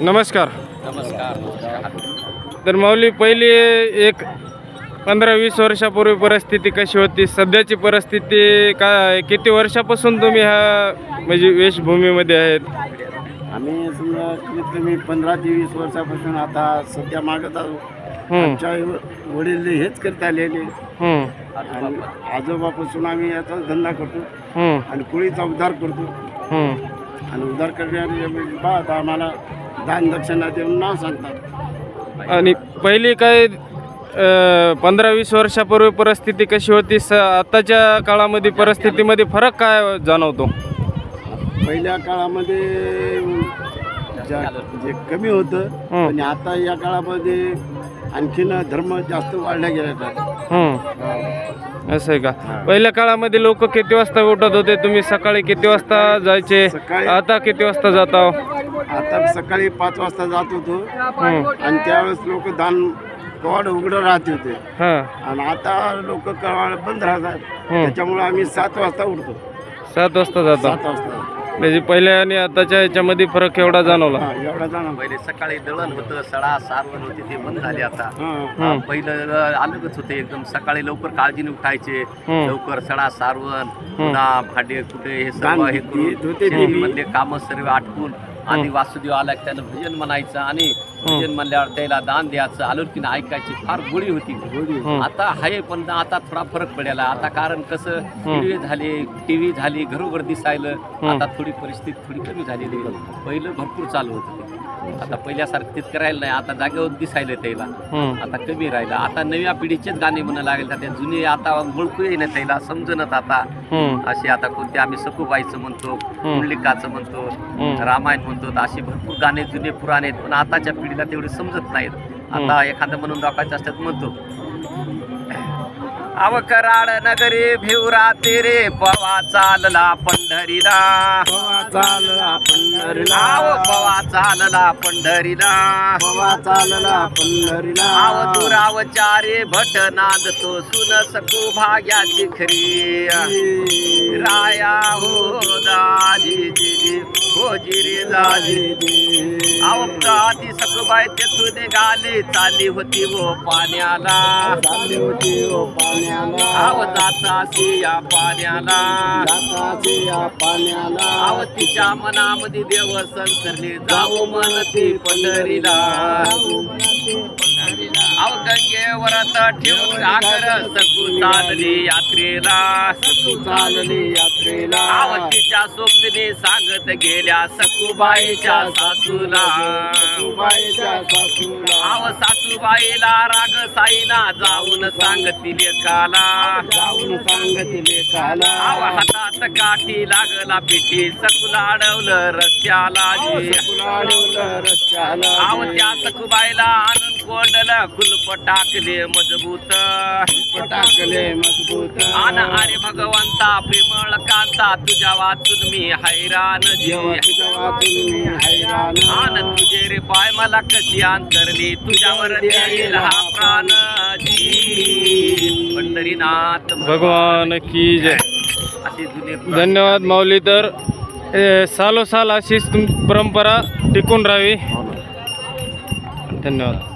नमस्कार. नमस्कार. तर माऊली पहिली एक पंधरा वीस वर्षापूर्वी परिस्थिती कशी होती? सध्याची परिस्थिती काय किती वर्षापासून तुम्ही ह्या म्हणजे वेशभूमीमध्ये आहेत? आम्ही समजा कमीत कमी पंधरा ते वीस वर्षापासून आता सध्या मागत आहोत हम्म, आमच्या वडील हेच करता आलेले. हम्म, आणि आजोबापासून आम्ही याचा धंदा करतो. हम्म, आणि कुळीचा उद्धार करतो. हम्म. आणि उद्धार करण्याचे बाद आम्हाला दान दक्षिणा देऊन नाव सांगतात. आणि पहिली काय पंधरा वीस वर्षापूर्वी परिस्थिती कशी होती स आताच्या काळामध्ये परिस्थितीमध्ये फरक काय जाणवतो? पहिल्या काळामध्ये जे कमी होतं. आणि आता या काळामध्ये आणखीन धर्म जास्त वाढल्या गेल्या असं आहे का? पहिल्या काळामध्ये लोक किती वाजता उठत होते? तुम्ही सकाळी किती वाजता जायचे? आता किती वाजता जाता? आता सकाळी पाच वाजता जात होतो. आणि त्यावेळेस लोक दान कवाड उघडं राहत होते. हां. आणि आता लोक कवाड बंद राहतात. हं. त्याच्यामुळे आम्ही सात वाजता उठतो. सात वाजता जाता. सात वाजता. म्हणजे पहिल्या आणि आताच्या याच्यामध्ये फरक एवढा जाणवला. हा एवढा जाणार पहिले सकाळी दळण होतं सडा सारवण होती ते बंद झाले आता. हां. पहिलं अलगच होते एकदम. सकाळी लवकर काळजीने उठायचे. लवकर सडा सारवण पुन्हा भांडे कुठे हे सर्व हे करून काम सर्व आटपून आधी वासुदेव आला की त्यानं भजन म्हणायचं आणि भजन म्हणल्यावर त्याला दान द्यायचं. आलोकीनं ऐकायची फार गोडी होती. आता आहे पण आता थोडा फरक पडलेला. आता कारण कसं टीव्ही झाले टीव्ही झाली घरोघर दिसायलं. आता थोडी परिस्थिती थोडी कमी झालेली. पहिलं भरपूर चालू होतं आता पहिल्यासारखं तितकं राहिलं नाही. आता जागेवर दिसायला त्याला. आता कमी राहिलं. आता नव्या पिढीचेच गाणे म्हणा लागेल त्या जुने आता मुळकू येईना त्याला समजणत आता. असे आता कोणते आम्ही सखूबाईचं म्हणतो कुंडलिकाचं म्हणतो. रामायण म्हणतो अशी भरपूर गाणे जुने पुराणे आहेत पण आताच्या पिढीला तेवढे समजत नाहीत. आता एखादं म्हणून दाखवायचं असतात म्हणतो. अव कराड नगरी भिवरा तेरे पवा चालला पंढरीला. पवा चालला पंढरीला. आव पवा चालला पंढरीला. पवा चालला पंढरीला. आव दुराव चारे भट नादतो सुन सकू भाग्याची खरी राया हो दाजी आव प्राती सकबाई तेथून निघाली. चालली होती वो पाण्याला. चालली होती ओ पाण्याला. आव जातासी या पाण्याला. जाताची या पाण्याला. आव तिच्या मनामध्ये देव संसरले. जाऊ म्हणती पंढरीला. आव गंगेवर ठेवून आकर सकू चालली. यात्रेला. सकू चालली यात्रेला. आव तिच्या सोबतीने सांगत गेल्या सखूबाईच्या सासूला बाईच्या सासूला. आव सासूबाईला राग साईना जाऊन सांगतील काला जाऊन सांगतील काला आव हातात काठी लागला पिठी सकुला अडवलं रस्त्याला. आव त्या सखूबाईला आणून कोंडलं कुलप टाकले मजबूत. टाकले मजबूत. आन अरे भगवंता प्रेमळ कांता तुझ्या वाचून मी हैराण जेव्हा जी तुझ्या वाचून मी रे पाय मला कशी अंतरली तुझ्यावर देईल हा प्राण जी पंढरीनाथ भगवान की जय. जुने धन्यवाद माऊली तर. सालोसाल अशीच तुम परंपरा टिकून राहावी. धन्यवाद.